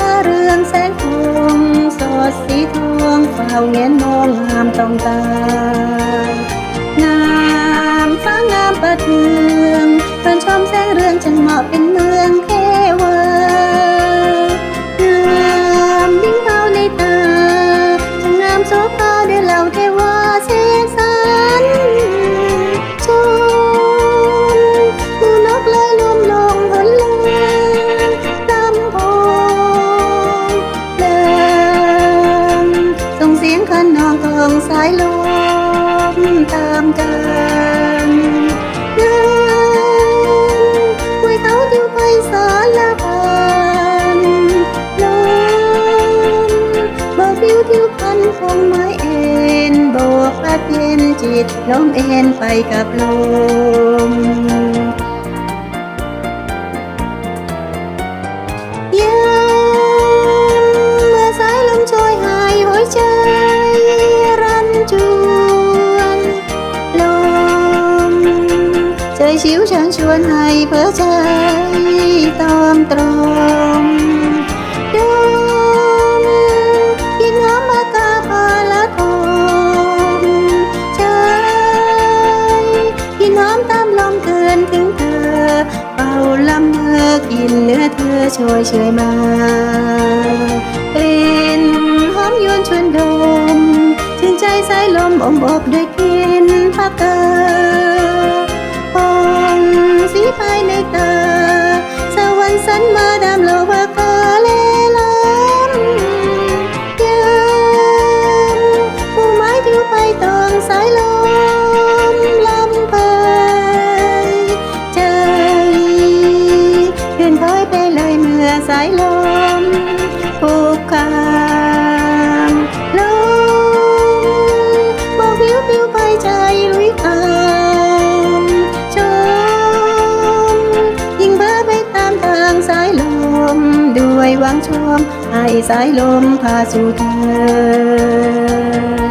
ตาเรืองแสงทองสดสีทองเฝ้าเงียนมองามต้องตา เสียงคันนองกลองสายลมตามกันเดินห้วยเขาทิวไปสารพันลมบอกบิวทิวพันคงไม้เอ็นโบกพัดเย็นจิตล้มเอ็นไปกับลม ชิวเชิญชวนให้เพื่อใจตอมตรมดมกินหอมมากาพาละทมใจกินหอมตามลมเกินถึงเธอ เป่าลำเธอกินเนื้อเธอโชยเชยมาเป็นหอมยวนชวนดม ถึงใจสายลมอมอบด้วยกลินพักเกอ ผูกคามลมบอกวิววิวไปใจลุยคามชมยิ่งเบ้อไปตามทางสายลม ด้วยหวังชมให้สายลมพาสู่เธอ